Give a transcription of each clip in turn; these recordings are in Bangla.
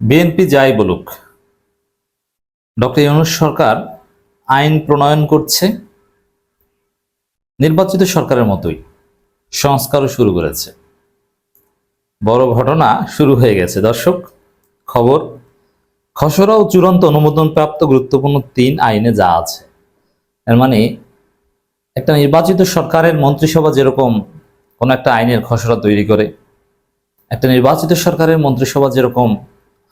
বিএনপি যাই বলুক, ডক্টর ইউনুস সরকার আইন প্রণয়ন করছে, নির্বাচিত সরকারের মতোই সংস্কারও শুরু করেছে। বড় ঘটনা শুরু হয়ে গেছে। দর্শক, খবর, খসড়া ও চূড়ান্ত অনুমোদন প্রাপ্ত গুরুত্বপূর্ণ তিন আইনে যা আছে, এর মানে একটা নির্বাচিত সরকারের মন্ত্রিসভা যেরকম কোনো একটা আইনের খসড়া তৈরি করে, একটা নির্বাচিত সরকারের মন্ত্রিসভা যেরকম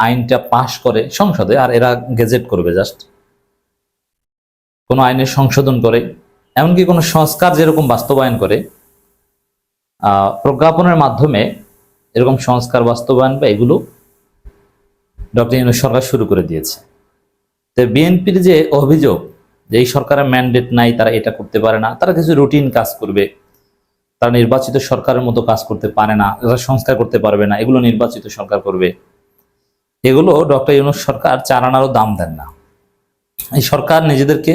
আইনটা পাশ করে সংসদে, আর এরা গেজেট করবে জাস্ট কোনো আইনের সংশোধন করে, এমনকি কোনো সংস্কার যেরকম বাস্তবায়ন করে প্রজ্ঞাপনের মাধ্যমে এরকম সংস্কার বাস্তবায়ন বা এগুলো ডক্টর ইউনুস সরকার শুরু করে দিয়েছে। তো বিএনপির যে অভিযোগ যে এই সরকারের ম্যান্ডেট নাই, তারা এটা করতে পারে না, তারা কিছু রুটিন কাজ করবে, তারা নির্বাচিত সরকারের মতো কাজ করতে পারে না, তারা সংস্কার করতে পারবে না, এগুলো নির্বাচিত সরকার করবে। এগুলো ডক্টর ইউনুস সরকার চার আনারও দাম দেন না। এই সরকার নিজেদেরকে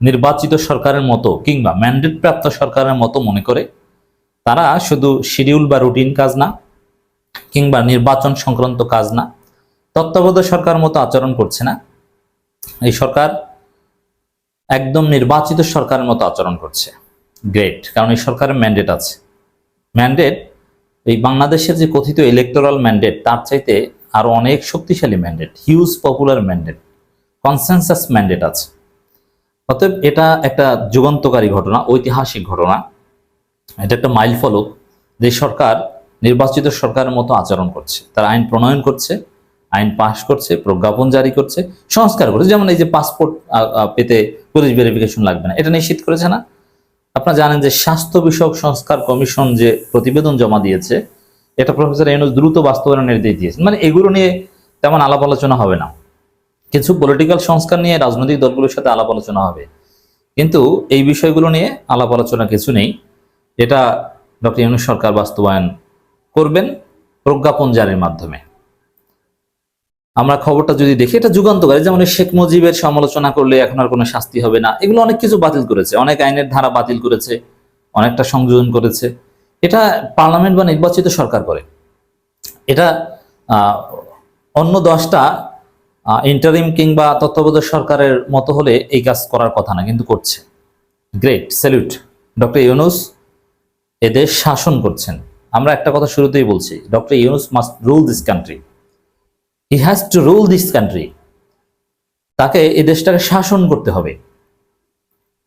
নির্বাচিত সরকারের মতো কিংবা ম্যান্ডেট প্রাপ্ত সরকারের মতো মনে করে তারা শুধু শিডিউল বা রুটিন কাজ না, কিংবা নির্বাচন সংক্রান্ত কাজ না, তত্ত্বাবধায়ক সরকার মতো আচরণ করছে না। এই সরকার একদম নির্বাচিত সরকারের মতো আচরণ করছে। গ্রেট কারণ এই সরকারের ম্যান্ডেট আছে। ম্যান্ডেট, এই বাংলাদেশের যে কথিত ইলেকটোরাল ম্যান্ডেট, তার চাইতে আরও অনেক শক্তিশালী mandate huge popular mandate consensus mandate আছে। অতএব এটা একটা যুগান্তকারী ঘটনা, ঐতিহাসিক ঘটনা। এটা একটা মাইল ফলক যে সরকার, নির্বাচিত সরকারের মতো আচরণ করছে। তারা আইন প্রণয়ন করছে, আইন পাশ করছে, প্রজ্ঞাপন জারি করছে, সংস্কার করছে। যেমন এই যে পাসপোর্ট পেতে পুলিশ ভেরিফিকেশন লাগবে না, এটা নিশ্চিত করেছে না। আপনারা জানেন যে স্বাস্থ্য বিষয়ক সংস্কার কমিশন যে প্রতিবেদন জমা দিয়েছে এটা প্রফেসর ইউনুস দ্রুত বাস্তবায়নের নির্দেশ দিয়েছেন। মানে এগুলো নিয়ে তেমন আলাপ আলোচনা হবে না। কিছু পলিটিক্যাল সংস্কার নিয়ে রাজনৈতিক দলগুলোর সাথে আলাপ আলোচনা হবে। কিন্তু এই বিষয়গুলো নিয়ে আলাপ আলোচনা কিছু নেই। এটা ডক্টর ইউনুস সরকার বাস্তবায়ন করবেন প্রজ্ঞাপন জারির মাধ্যমে। আমরা খবরটা যদি দেখি, এটা যুগান্তকারী। যেমন শেখ মুজিবের সমালোচনা করলে এখন আর কোনো শাস্তি হবে না। এগুলো অনেক কিছু বাতিল করেছে। অনেক আইনের ধারা বাতিল করেছে। অনেকটা সংযোজন করেছে। এটা পার্লামেন্ট বা নির্বাচিত সরকার করে। এটা অন্য দশটা ইন্টারিম কিংবা তত্ত্বাবধায়ক সরকারের মতো হলে এই কাজ করার কথা না, কিন্তু করছে। গ্রেট স্যালিউট ডক্টর ইউনুস এদেশ শাসন করছেন। আমরা একটা কথা শুরুতেই বলছি doctor Yunus must rule this country he has to rule this country তাকে এই দেশটাকে শাসন করতে হবে।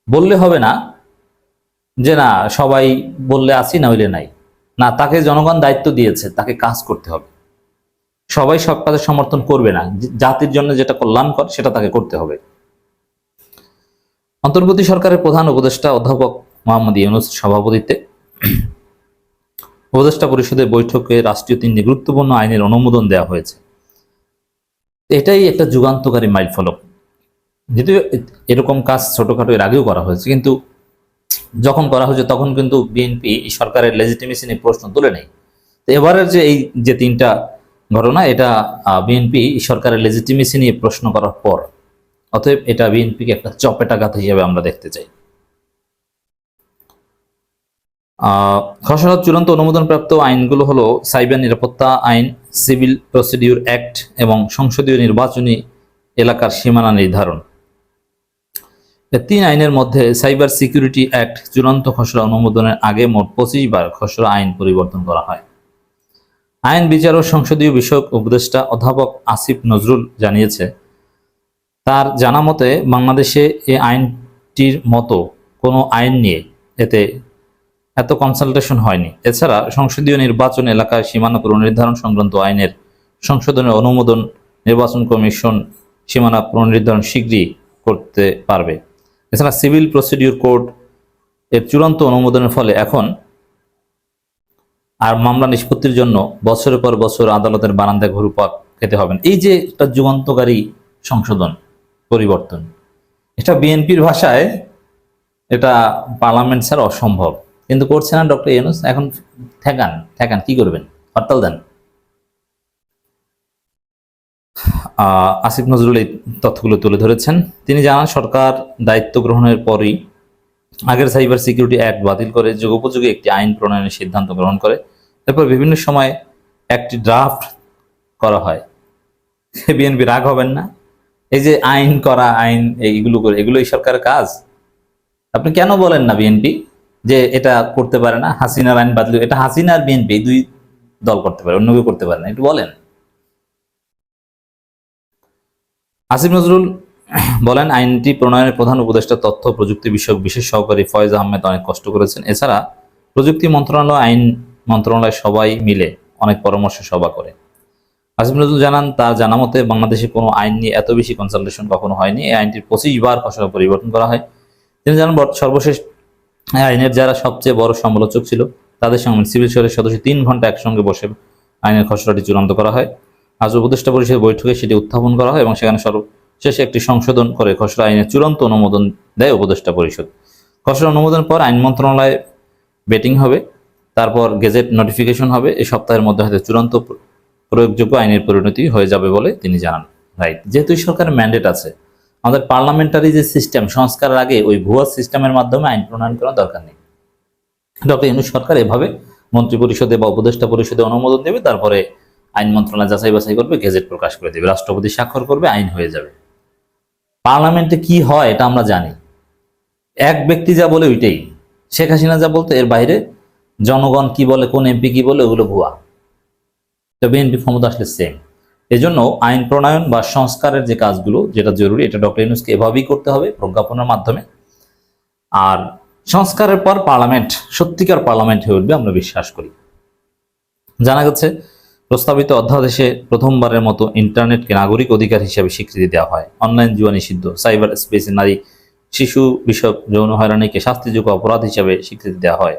বললে হবে না যে না, সবাই বললে আসি, না হইলে নাই। না, তাকে জনগণ দায়িত্ব দিয়েছে, তাকে কাজ করতে হবে। সবাই সব কাজে সমর্থন করবে না। জাতির জন্য যেটা কল্যাণকর, সেটা তাকে করতে হবে। অন্তর্বর্তী সরকারের প্রধান উপদেষ্টা অধ্যাপক মোহাম্মদ ইউনুস সভাপতিত্বে উপদেষ্টা পরিষদের বৈঠকে রাষ্ট্রীয় তিনটি গুরুত্বপূর্ণ আইনের অনুমোদন দেওয়া হয়েছে। এটাই একটা যুগান্তকারী মাইল ফলক যদিও এরকম কাজ ছোটখাটো এর আগেও করা হয়েছে, কিন্তু যখন করা হয়েছে, তখন কিন্তু বিএনপি সরকারের লেজিটিমেসি নিয়ে প্রশ্ন তুলে নেই তো এবারের যে এই যে তিনটা ঘটনা, এটা বিএনপি সরকারের লেজিটিমেসি নিয়ে প্রশ্ন করার পর, অতএব এটা বিএনপিকে একটা চপেটাঘাত হিসেবে আমরা দেখতে চাই। খসড়া চূড়ান্ত অনুমোদনপ্রাপ্ত আইনগুলো হলো সাইবার নিরাপত্তা আইন, সিভিল প্রসিডিউর অ্যাক্ট এবং সংসদীয় নির্বাচনী এলাকার সীমানা নির্ধারণ। তিন আইনের মধ্যে সাইবার সিকিউরিটি অ্যাক্ট চূড়ান্ত খসড়া অনুমোদনের আগে মোট পঁচিশ বার খসড়া আইন পরিবর্তন করা হয়। আইন বিচার ও সংসদীয় বিষয়ক উপদেষ্টা অধ্যাপক আসিফ নজরুল জানিয়েছে, তার জানা মতে বাংলাদেশে এই আইনটির মতো কোনো আইন নিয়ে এতে এত কনসালটেশন হয়নি। এছাড়া সংসদীয় নির্বাচন এলাকায় সীমানা পুনর্নির্ধারণ সংক্রান্ত আইনের সংশোধনের অনুমোদন নির্বাচন কমিশন সীমানা পুনর্নির্ধারণ শীঘ্রই করতে পারবে। এছাড়া সিভিল প্রসিডিউর কোড এর চূড়ান্ত অনুমোদনের ফলে এখন আর মামলা নিষ্পত্তির জন্য বছরের পর বছর আদালতের বারান্দায় ঘুরুপাক খেতে হবে এই যে একটা যুগান্তকারী সংশোধন, পরিবর্তন, এটা বিএনপির ভাষায় এটা পার্লামেন্ট স্যার অসম্ভব। কিন্তু করছে না ডক্টর ইউনুস, এখন ঠেকান ঠেকান, কি করবেন? হরতাল দেন। আসিফ নজরুল এই তথ্যগুলো তুলে ধরেছেন। তিনি জানান, সরকার দায়িত্ব গ্রহণের পরই আগের সাইবার সিকিউরিটি অ্যাক্ট বাতিল করে যুগোপযোগী একটি আইন প্রণয়নের সিদ্ধান্ত গ্রহণ করে। এরপর বিভিন্ন সময় একটি ড্রাফট করা হয়। বিএনপি রাগ হবেন না। এই যে আইন করা, আইন এইগুলো করে, এগুলোই সরকারের কাজ। আপনি কেন বলেন না বিএনপি যে এটা করতে পারে না? হাসিনার আইন বাদলে এটা হাসিনা আর বিএনপি দুই দল করতে পারে, অন্য কেউ করতে পারে না। একটু বলেন। আসিফ নজরুল বলেন, আইনটি প্রণয়নের প্রধান উপদেষ্টা তথ্য প্রযুক্তি বিষয়ক বিশেষ সহকারী ফয়েজ আহমেদ অনেক কষ্ট করেছেন। এছাড়া প্রযুক্তি মন্ত্রণালয় আইন মন্ত্রণালয় সবাই মিলে অনেক পরামর্শ সভা করে। আসিফ নজরুল জানান তার জানা মতে বাংলাদেশে কোনো আইন নিয়ে এত বেশি কনসালটেশন কখনো হয়নি। এই আইনটির পঁচিশ বার খসড়া পরিবর্তন করা হয়। তিনি জানান সর্বশেষ আইনের যারা সবচেয়ে বড় সমালোচক ছিল, তাদের সঙ্গে সিভিল সার্ভিস সদস্য তিন ঘণ্টা একসঙ্গে বসে আইনের খসড়াটি চূড়ান্ত করা হয়। আজ উপদেষ্টা পরিষদের বৈঠকে সেটি উত্থাপন করা হয় এবং সেখানে সর্বশেষে একটি সংশোধন করে খসড়া আইনের চূড়ান্ত অনুমোদন দেয় উপদেষ্টা পরিষদ। খসড়া অনুমোদন পর আইন মন্ত্রণালয়ে বেটিং হবে, তারপর গেজেট নোটিফিকেশন হবে এই সপ্তাহের মধ্যে হয়তো চূড়ান্ত প্রয়োগযোগ্য আইনের পরিণতি হয়ে যাবে বলে তিনি জানান। রাইট যেহেতু সরকারের ম্যান্ডেট আছে, আমাদের পার্লামেন্টারি যে সিস্টেম সংস্কারের আগে ওই ভুয়া সিস্টেমের মাধ্যমে আইন প্রণয়ন করার দরকার নেই। ডক্টর ইনু সরকার এভাবে মন্ত্রী পরিষদে বা উপদেষ্টা পরিষদে অনুমোদন দেবে, তারপরে আইন মন্ত্রণালয় যাচাই বাছাই করবে, গেজেট প্রকাশ করে দেবে, রাষ্ট্রপতি স্বাক্ষর করবে, আইন হয়ে যাবে। পার্লামেন্টে কি হয় এটা আমরা জানি। এক ব্যক্তি যা বলে ওইটাই। শেখ হাসিনা যা বলতো, এর বাইরে জনগণ কি বলে, কোন এমপি কি বলে, ওগুলো ভুয়া। তো বিএনপি ক্ষমতা আসলে সেম এজন্য আইন প্রণয়ন বা সংস্কারের যে কাজগুলো, যেটা জরুরি, এটা ডক্টর ইউনুসকে এভাবেই করতে হবে প্রজ্ঞাপনের মাধ্যমে। আর সংস্কারের পর পার্লামেন্ট, সত্যিকার পার্লামেন্ট হয়ে উঠবে, আমরা বিশ্বাস করি। জানা গেছে প্রস্তাবিত অধ্যাদেশে প্রথমবারের মতো ইন্টারনেটকে নাগরিক অধিকার হিসেবে স্বীকৃতি দেওয়া হয়। অনলাইন জুয়া নিষিদ্ধ। সাইবার স্পেসে নারী, শিশু, বিষয়ক যৌন হয়রানিকে শাস্তিযোগ্য অপরাধ হিসেবে স্বীকৃতি দেওয়া হয়।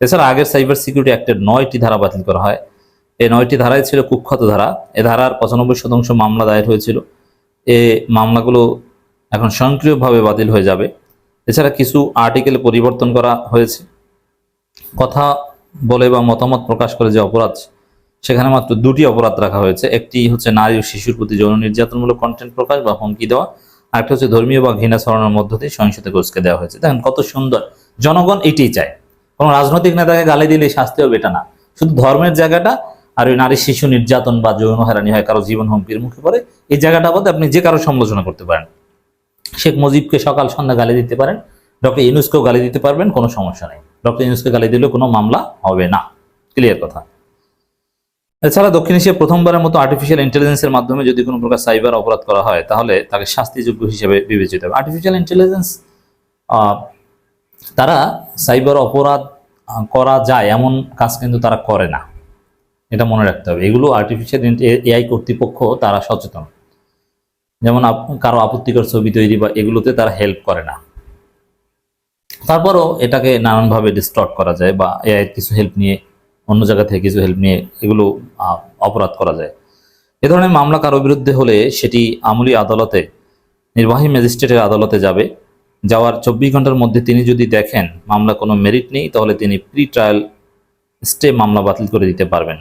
এছাড়া আগের সাইবার সিকিউরিটি অ্যাক্টের নয়টি ধারা বাতিল করা হয়। এই নয়টি ধারায় ছিল কুখ্যাত ধারা। এ ধারার পঁচানব্বই শতাংশ মামলা দায়ের হয়েছিল। এ মামলাগুলো এখন স্বয়ংক্রিয়ভাবে বাতিল হয়ে যাবে। এছাড়া কিছু আর্টিকেল পরিবর্তন করা হয়েছে। কথা বলে বা মতামত প্রকাশ করে যে অপরাধ সেখানে মাত্র দুটি অপরাধ রাখা হয়েছে। একটি হচ্ছে নারী ও শিশুর প্রতি যৌন নির্যাতনমূলক কন্টেন্ট প্রকাশ বা হুমকি দেওয়া। আরেকটা হচ্ছে ধর্মীয় বা ঘৃণা ছড়ানোর মধ্য দিয়ে সহিংসতাকে উস্কে দেওয়া হয়েছে। দেখেন কত সুন্দর। জনগণ এটাই চায়। কোনো রাজনৈতিক নেতাকে গালি দিলে শাস্তি হবে এটা না। শুধু ধর্মের জায়গাটা আর ওই নারী শিশু নির্যাতন বা যৌন হয়রানি হয়, কারও জীবন হুমকির মুখে পড়ে, এই জায়গাটা বাদে আপনি যে কারও সমালোচনা করতে পারেন। শেখ মুজিবকে সকাল সন্ধ্যা গালি দিতে পারেন। ডক্টর ইউনুসকেও গালি দিতে পারবেন, কোনো সমস্যা নেই। ডক্টর ইউনুসকে গালি দিলেও কোনো মামলা হবে না। ক্লিয়ার কথা। এছাড়া দক্ষিণ এশিয়া প্রথমবারের মতো আর্টিফিশিয়াল ইন্টেলিজেন্সের মাধ্যমে যদি কোনো প্রকার সাইবার অপরাধ করা হয়, তাহলে তাকে শাস্তিযোগ্য হিসেবে বিবেচিত হবে। আর্টিফিশিয়াল ইন্টেলিজেন্স তারা সাইবার অপরাধ করা যায়, এমন কাজ কিন্তু তারা করে না। এটা মনে রাখতে হবে। এগুলো আর্টিফিশিয়াল এআই কর্তৃপক্ষ তারা সচেতন। যেমন কারও আপত্তিকর ছবি তৈরি বা এগুলোতে তারা হেল্প করে না। তারপরও এটাকে নানানভাবে ডিস্টর্ট করা যায় বা এআই কিছু হেল্প নিয়ে অন্য জায়গা থেকে কিছু হেল্প নিয়ে এগুলো অপরাধ করা যায়। এ ধরনের মামলা কারও বিরুদ্ধে হলে সেটি আমলি আদালতে, নির্বাহী ম্যাজিস্ট্রেটের আদালতে যাবে। যাওয়ার চব্বিশ ঘণ্টার মধ্যে তিনি যদি দেখেন মামলা কোনো মেরিট নেই, তাহলে তিনি প্রি ট্রায়াল স্টে মামলা বাতিল করে দিতে পারবেন।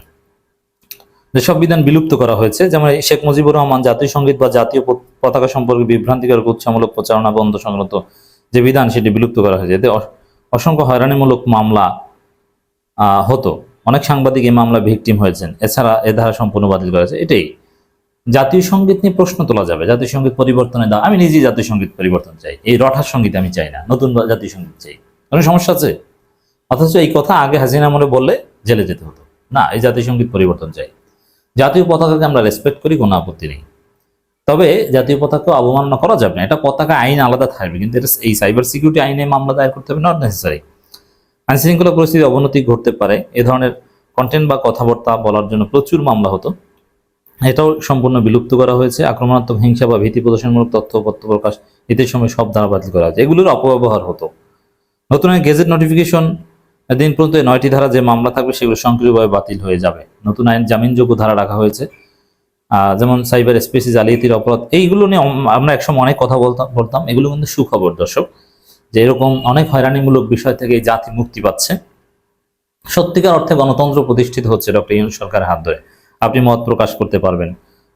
যেসব বিধান বিলুপ্ত করা হয়েছে, যেমন শেখ মুজিবুর রহমান জাতীয় সংগীত বা জাতীয় পত- পতাকা সম্পর্কে বিভ্রান্তিকর উৎসামূলক প্রচারণা বন্ধ সংক্রান্ত যে বিধান, সেটি বিলুপ্ত করা হয়েছে। এতে অস- অসংখ্য হয়রানিমূলক মামলা হতো। অনেক সাংবাদিক এই মামলা ভিকটিম হয়েছেন। এছাড়া এ ধারা সম্পূর্ণ বাতিল করা হয়েছে। এটাই। জাতীয় সংগীত নিয়ে প্রশ্ন তোলা যাবে। জাতীয় সংগীত পরিবর্তনে দাও আমি নিজেই জাতীয় সংগীত পরিবর্তন চাই। এই রঠার সংগীত আমি চাই না। নতুন জাতীয় সংগীত চাই। কোনো সমস্যা আছে? অথচ এই কথা আগে হাসিনা মনে বললে জেলে যেতে হতো। না, এই জাতীয় সংগীত পরিবর্তন চাই। জাতীয় পতাকাকে আমরা রেসপেক্ট করি, কোনো আপত্তি নেই। তবে জাতীয় পতাকা অবমাননা করা যাবে না। এটা পতাকা আইন আলাদা থাকবে। কিন্তু এটা এই সাইবার সিকিউরিটি আইনে মামলা দায়ের করতে হবে। নট নেসেসারি আইন শৃঙ্খলা পরিস্থিতি অবনতি ঘটতে পারে। এ ধরনের কন্টেন্ট বা কথাবার্তা বলার জন্য প্রচুর মামলা হতো। এটাও সম্পূর্ণ বিলুপ্ত করা হয়েছে। আক্রমণাত্মক হিংসা বা ভীতি প্রদর্শনমূলক তথ্য পত্র প্রকাশ এদের সময় সব ধারা বাতিল করা হয়েছে। এগুলোর অপব্যবহার হতো। নতুন গেজেট নোটিফিকেশন দিন পর্যন্ত নয়টি ধারা যে মামলা থাকবে সেগুলো সক্রিয়ভাবে বাতিল হয়ে যাবে। নতুন আইন জামিনযোগ্য ধারা রাখা হয়েছে। যেমন সাইবার স্পেসি জালিয়াতির অপরাধ, এইগুলো নিয়ে আমরা একসময় অনেক কথা বলতাম বলতাম। এগুলো কিন্তু সুখবর, দর্শক। যে এরকম অনেক হয়রানিমূলক বিষয় থেকে জাতি মুক্তি পাচ্ছে। সত্যিকার অর্থে গণতন্ত্র প্রতিষ্ঠিত হচ্ছে ডক্টর ইউনুস সরকারের হাত ধরে। আপনি মত প্রকাশ করতে পারবেন।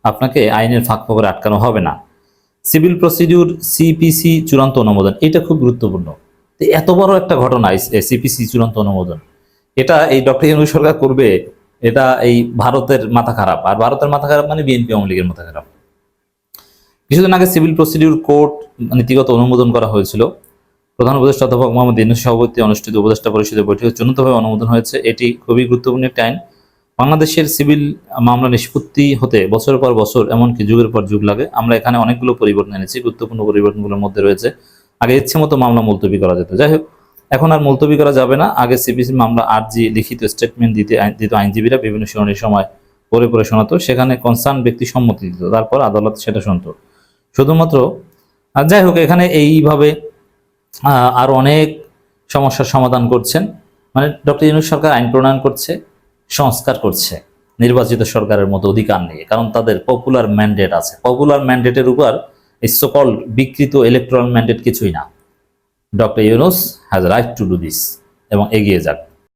আপনাকে আইনের ফাঁক ফকরে আটকানো হবে না। সিভিল প্রসিডিউর সিপিসি চূড়ান্ত অনুমোদন, এটা খুব গুরুত্বপূর্ণ। এত বড় একটা ঘটনা সিপিসি চূড়ান্ত অনুমোদন। এটা এই ডক্টর ইউনুস সরকার করবে, এটা এই ভারতের মাথা খারাপ। আর ভারতের মাথা খারাপ মানে বিএনপি আওয়ামী লীগের মাথা খারাপ। কিছুদিন আগে সিভিল প্রসিডিউর কোর্ট নীতিগত অনুমোদন করা হয়েছিল। প্রধান উপদেষ্টা অধ্যাপক মোহাম্মদ ইনুস সভাপতি অনুষ্ঠিত উপদেষ্টা পরিষদের বৈঠকে চূড়ান্তভাবে অনুমোদন হয়েছে। এটি খুবই গুরুত্বপূর্ণ একটি আইন। বাংলাদেশের সিভিল মামলা নিষ্পত্তি হতে বছরের পর বছর, এমনকি যুগের পর যুগ লাগে। আমরা এখানে অনেকগুলো পরিবর্তন এনেছি, গুরুত্বপূর্ণ পরিবর্তনগুলোর মধ্যে রয়েছে। আগে ইচ্ছে মতো মামলা মুলতবি করা যেত। যাই হোক, এখন আর মুলতবি করা যাবে না। আগে সিবিসি মামলা আর্জি লিখিত স্টেটমেন্ট দিতে দিত আইনজীবীরা, বিভিন্ন শুনানির সময় পরে পরে শোনাতো। সেখানে কনসার্ন ব্যক্তি সম্মতি দিত, তারপর আদালত সেটা শুনতো। শুধুমাত্র যাই হোক, এখানে এইভাবে আরও অনেক সমস্যার সমাধান করছেন। মানে ডক্টর ইউনুস সরকার আইন প্রণয়ন করছে, সংস্কার করছে, নির্বাচিত সরকারের মতো অধিকার নিয়ে, কারণ তাদের পপুলার ম্যান্ডেট আছে। পপুলার ম্যান্ডেটের উপর এই সকল বিকৃত ইলেকট্রাল ম্যান্ডেট কিছুই না। Doctor Yunus has right to do this এবং এগিয়ে যাক।